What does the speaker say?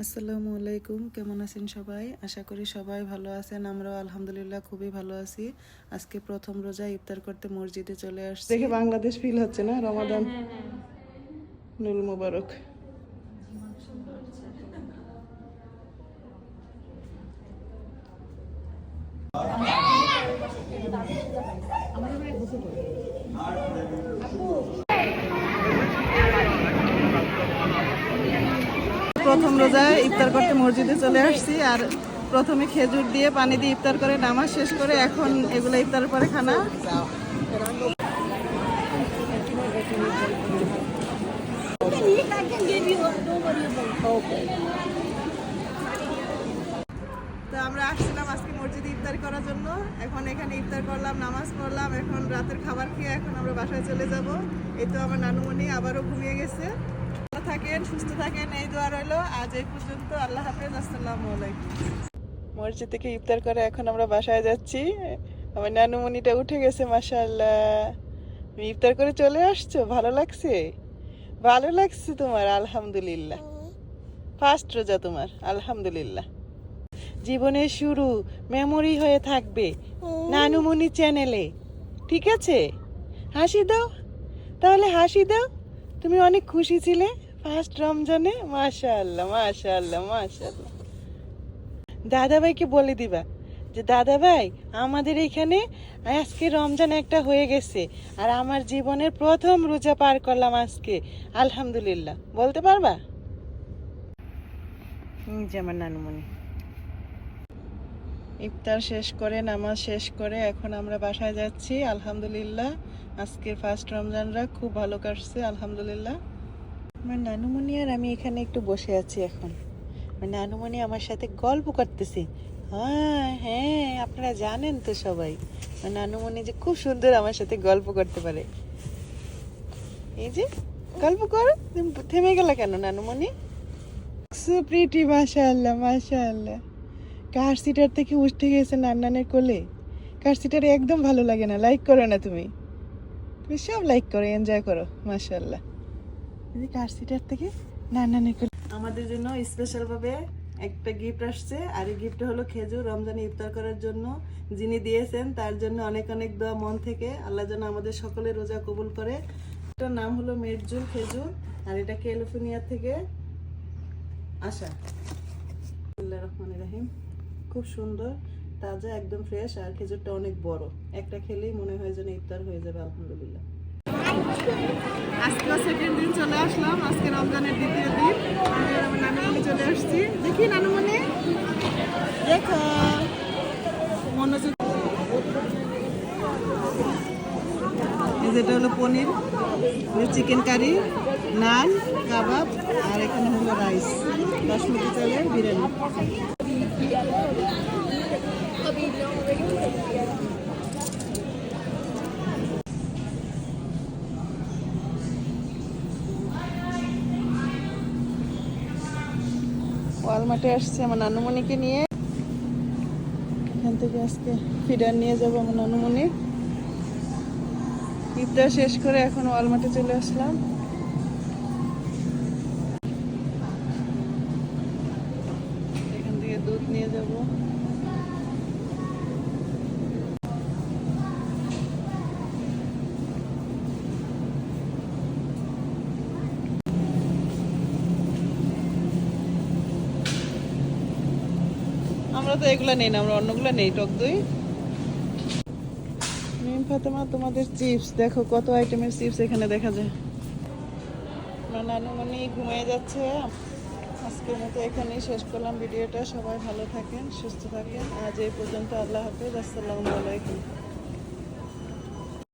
আসসালামু আলাইকুম কেমন আছেন সবাই? আশা করি সবাই ভালো আছেন আমরাও আলহামদুলিল্লাহ খুবই ভালো আছি। আজকে প্রথম রোজা ইফতার করতে মসজিদে চলে আসছি। দেখে বাংলাদেশ ফিল হচ্ছে না? রমাদান। নুল মুবারক। প্রথম রোজায় ইফতার করতে মসজিদে চলে আসছি, আর প্রথমে খেজুর দিয়ে পানি দিয়ে ইফতার করে নামাজ শেষ করে এখন এগুলো ইফতারের পরে খানা. তো আমরা আসছিলাম আজকে মসজিদে ইফতার করার জন্য। এখন এখানে ইফতার করলাম, নামাজ পড়লাম, এখন রাতের খাবার খেয়ে এখন আমরা বাসায় চলে যাব। এই তো আমার নানুমণি আবারও ঘুমিয়ে গেছে। থাকেন, সুস্থ থাকেন, এই দোয়া রইল। আজ এই পর্যন্ত, আল্লাহ হাফেজ, আসসালামু আলাইকুম। মসজিদ থেকে ইফতার করে এখন আমরা বাসায় যাচ্ছি। আমার নানুমণিটা উঠে গেছে, মাশাআল্লাহ। তুমি ইফতার করে চলে আসছো? ভালো লাগছে? ভালো লাগছে তোমার, আলহামদুলিল্লাহ। ফার্স্ট রোজা তোমার, আলহামদুলিল্লাহ। জীবনের শুরু মেমোরি হয়ে থাকবে নানুমণি চ্যানেলে ঠিক আছে? হাসি দাও। তাহলে হাসি দাও। তুমি অনেক খুশি ছিলে। ফার্স্ট রমজানে মাশাআল্লাহ মাশাআল্লাহ মাশাআল্লাহ। দাদাভাইকে বলে দিবা যে দাদা ভাই আমাদের এখানে আজকে রমজান একটা হয়ে গেছে আর আমার জীবনের প্রথম রোজা পার করলাম আজকে। আলহামদুলিল্লাহ। বলতে পারবা? আমার নানুমণি। ইফতার শেষ করে, নামাজ শেষ করে এখন আমরা বাসায় যাচ্ছি। আলহামদুলিল্লাহ, আজকের ফার্স্ট রমজানরা খুব ভালো কাটছে, আলহামদুলিল্লাহ। আমার নানুমণি আর আমি এখানে একটু বসে আছি এখন। নানুমণি আমার সাথে গল্প করতেছে। হ্যাঁ হ্যাঁ আপনারা জানেন তো সবাই। নানুমণি যে খুব সুন্দর আমার সাথে গল্প করতে পারে। এই যে, গল্প করো থেমে গেল কেন নানুমণি? সো প্রিটি মাশাআল্লাহ মাশাআল্লাহ। কার সিটার থেকে উঠে গেছে নান্নানের কোলে? কার সিটার একদম ভালো লাগে না? লাইক করো না তুমি। তুমি সব লাইক করো এনজয় করো, মাশাআল্লাহ। এই কার সিটার থেকে নান্নানের কোলে আমাদের জন্য স্পেশাল ভাবে একটা গিফট আসছে, আর এই গিফট হলো খেজুর রমজানে ইফতার করার জন্য। যিনি দিয়েছেন, তার জন্য অনেক অনেক দোয়া মন থেকে। আল্লাহ যেন আমাদের সকলে রোজা কবুল করে। এটার নাম হলো মেরজুল খেজুর, আর এটা ক্যালিফোর্নিয়া থেকে আসা। আল্লাহ রহমান রাহিম। খুব সুন্দর, তাজা, একদম ফ্রেশ আর খেজুরটা অনেক বড়। একটা খেলেই মনে হয় যেন ইফতার হয়ে যাবে, আলহামদুলিল্লাহ। আজকেও সেকেন্ড দিন চলে আসলাম, আজকে রমজানের দ্বিতীয় দিন। আমি আর চলে আসছি। দেখি নানুমণি। দেখো। মনোযোগ যেটা হলো পনির চিকেন কারি নান, কাবাব, আর এখানে হলো রাইস বাসমতি চালের বিরিয়ানি। ওয়ালমার্টে আসছে আমার নানুমণিকে নিয়ে। এখান থেকে আজকে ফিডার নিয়ে যাব আমার নানুমণি ঈদটা শেষ করে এখন ওয়ালমার্টে চলে আসলাম। এখান থেকে দুধ নিয়ে যাব। আমরা তো এগুলো নেই না, আমরা অন্যগুলো নেই, টক দই। মিম ফাতেমা, তোমাদের চিপস। দেখো কত আইটেমের চিপস এখানে দেখা যায়। আমার নানুমণি ঘুমিয়ে যাচ্ছে। আজকের মতো এখানেই শেষ করলাম ভিডিওটা। সবাই ভালো থাকেন, সুস্থ থাকেন। আজ এই পর্যন্ত আল্লাহ হাফেজ। আসসালামু আলাইকুম।